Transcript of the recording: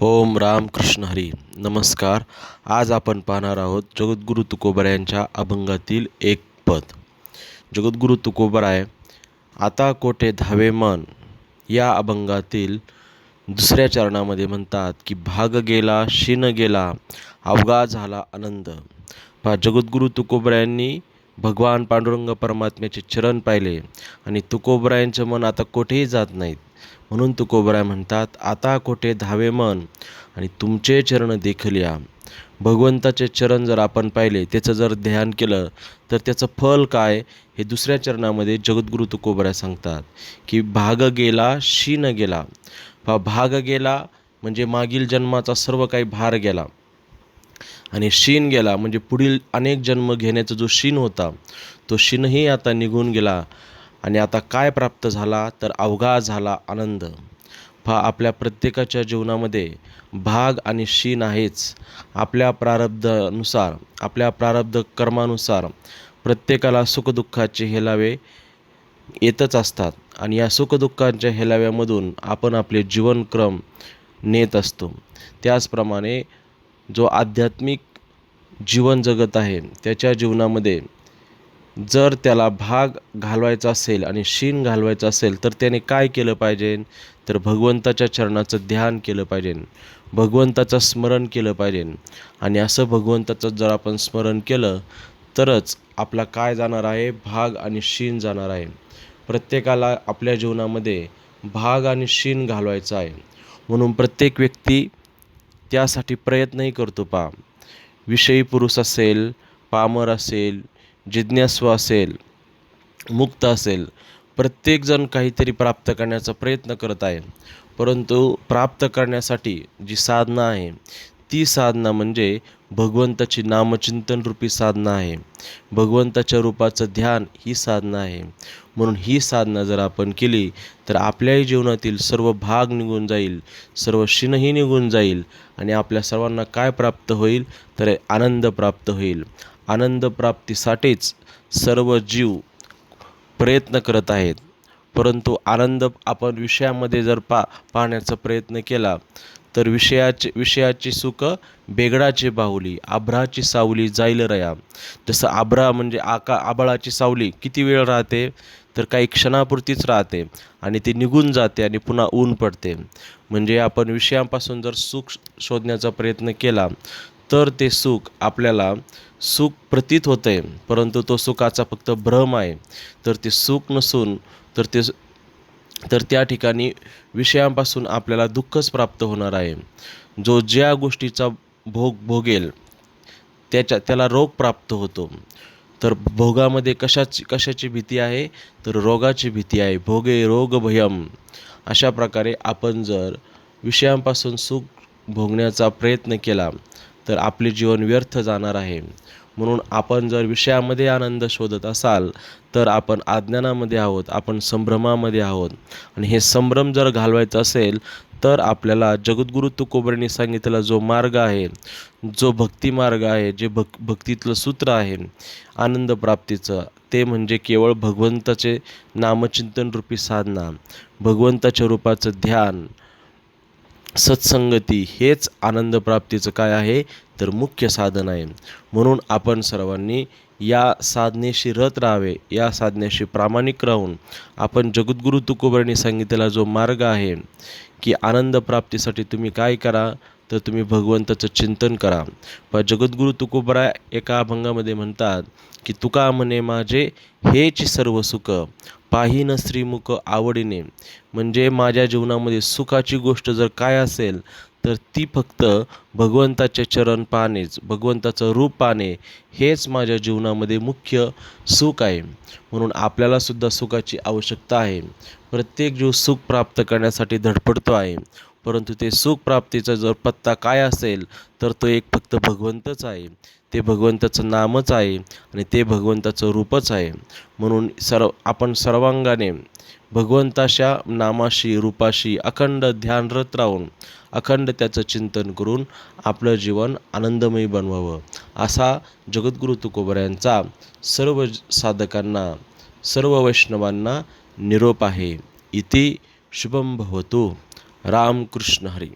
ओम राम कृष्ण हरी. नमस्कार. आज आपण पाहणार आहोत जगद्गुरू तुकोबरायांच्या अभंगातील एक पद. जगद्गुरू तुकोबराय आता कोठे धावे मन? या अभंगातील दुसऱ्या चरणामध्ये म्हणतात की भाग गेला शिन गेला अवघा झाला आनंद. पहा जगद्गुरू तुकोबरायांनी भगवान पांडुरंग परमात्म्याचे चरण पाहिले आणि तुकोबरायांचं मन आता कोठेही जात नाहीत. म्हणून तुकोबराय म्हणतात आता कोठे धावे मन आणि तुमचे चरण देखल्या भगवंताचे चरण जर आपण पाहिले त्याचं जर ध्यान केलं तर त्याचं फल काय हे दुसऱ्या चरणामध्ये जगद्गुरू तुकोबराय सांगतात की भाग गेला शीन गेला. पहा भाग गेला म्हणजे मागील जन्माचा सर्व काही भार गेला. आणि शीन गेला म्हणजे पुढील अनेक जन्म घेण्याचा जो शीन होता तो शीनही आता निघून गेला. आणि आता काय प्राप्त झाला तर अवघा झाला आनंद. पहा आपल्या प्रत्येकाच्या जीवनामध्ये भाग आणि शीन आहेच. आपल्या प्रारब्धानुसार आपल्या प्रारब्ध कर्मानुसार प्रत्येकाला सुखदुःखाचे हेलावे येतच असतात आणि या सुखदुःखांच्या हेलाव्यामधून आपण आपले जीवनक्रम नेत असतो. त्याचप्रमाणे जो आध्यात्मिक जीवन जगत आहे त्याच्या जीवनामध्ये जर त्याला भाग घालवायचा असेल आणि शीन घालवायचा असेल तर त्याने काय केलं पाहिजे? तर भगवंताच्या चरणाचं ध्यान केलं पाहिजे. भगवंताचं स्मरण केलं पाहिजे. आणि असं भगवंताचं जर आपण स्मरण केलं तरच आपला काय जाणार आहे? भाग आणि शीन जाणार आहे. प्रत्येकाला आपल्या जीवनामध्ये भाग आणि शीन घालवायचा आहे. म्हणून प्रत्येक व्यक्ती त्यासाठी प्रयत्नही करतो पा विषयी पुरुष असेल पामर असेल जिज्ञासू असेल मुक्त असेल प्रत्येकजण काहीतरी प्राप्त करण्याचा प्रयत्न करत आहे. परंतु प्राप्त करण्यासाठी जी साधना आहे ती साधना म्हणजे भगवंताची नामचिंतन रूपी साधना आहे. भगवंताच्या रूपाचं ध्यान ही साधना आहे. म्हणून ही साधना जर आपण केली तर आपल्याही जीवनातील सर्व भाग निघून जाईल सर्व शिणही निघून जाईल आणि आपल्या सर्वांना काय प्राप्त होईल तर आनंद प्राप्त होईल. आनंदप्राप्तीसाठीच सर्व जीव प्रयत्न करत आहेत. परंतु आनंद आपण विषयामध्ये जर पा पाहण्याचा प्रयत्न केला तर विषयाचे विषयाची सुख बेगडाची बाहुली आभ्राची सावली जाईल रया. जसं आभ्रा म्हणजे आका आबाळाची सावली किती वेळ राहते? तर काही क्षणापुरतीच राहते आणि ती निघून जाते आणि पुन्हा ऊन पडते. म्हणजे आपण विषयांपासून जर सुख शोधण्याचा प्रयत्न केला तर ते सुख आपल्याला सुख प्रतीत होतं आहे परंतु तो सुखाचा फक्त भ्रम आहे. तर ते सुख नसून तर ते तर त्या ठिकाणी विषयांपासून आपल्याला दुःखच प्राप्त होणार आहे. जो ज्या गोष्टीचा भोग भोगेल त्याच्या त्याला रोग प्राप्त होतो. तर भोगामध्ये कशाची कशाची भीती आहे? तर रोगाची भीती आहे. भोगे रोग भयम. अशा प्रकारे आपण जर विषयांपासून सुख भोगण्याचा प्रयत्न केला तर आपले जीवन व्यर्थ जाणार आहे. म्हणून आपण जर विषयामध्ये आनंद शोधत असाल तर आपण अज्ञानामध्ये आहोत आपण संभ्रमामध्ये आहोत. आणि हे संभ्रम जर घालवायचं असेल तर आपल्याला जगद्गुरु तुकोबरांनी सांगितलेला जो मार्ग आहे जो भक्ती मार्ग आहे जे भक् भक्तीतलं सूत्र आहे आनंद प्राप्तीचं ते म्हणजे केवळ भगवंताचे नामचिंतन रूपी साधना. भगवंताच्या रूपाचं ध्यान सत्संगती हेच आनंद प्राप्तीचं काय आहे? तर मुख्य साधन आहे. म्हणून आपण सर्वांनी या साधनेशी रत राहावे या साधनेशी प्रामाणिक राहून आपण जगद्गुरू तुकोबरांनी सांगितलेला जो मार्ग आहे की आनंद प्राप्तीसाठी तुम्ही काय करा? तर तुम्ही भगवंताचं चिंतन करा. पण जगद्गुरू तुकोबरा एका अभंगामध्ये म्हणतात की तुका म्हणे माझे हेच सर्व सुख पाहिन श्रीमुख आवडीने. म्हणजे माझ्या जीवनामध्ये सुखाची गोष्ट जर काय असेल तर ती फक्त भगवंताचे चरण पाहणेच भगवंताचं रूप पाहणे हेच माझ्या जीवनामध्ये मुख्य सुख आहे. म्हणून आपल्यालासुद्धा सुखाची आवश्यकता आहे. प्रत्येक जीव सुख प्राप्त करण्यासाठी धडपडतो आहे. परंतु ते सुख प्राप्तीचा जर पत्ता काय असेल तर तो एक फक्त भगवंतच आहे. ते भगवंताचं नामच आहे आणि ते भगवंताचं रूपच आहे. म्हणून सर्व आपण सर्वांगाने भगवंताच्या नामाशी रूपाशी अखंड ध्यानरत राहून अखंड त्याचं चिंतन करून आपलं जीवन आनंदमयी बनवावं. असा जगद्गुरु तुकोबऱ्यांचा सर्व साधकांना सर्व वैष्णवांना निरोप आहे. इति शुभम भवतु. रामकृष्ण हरी।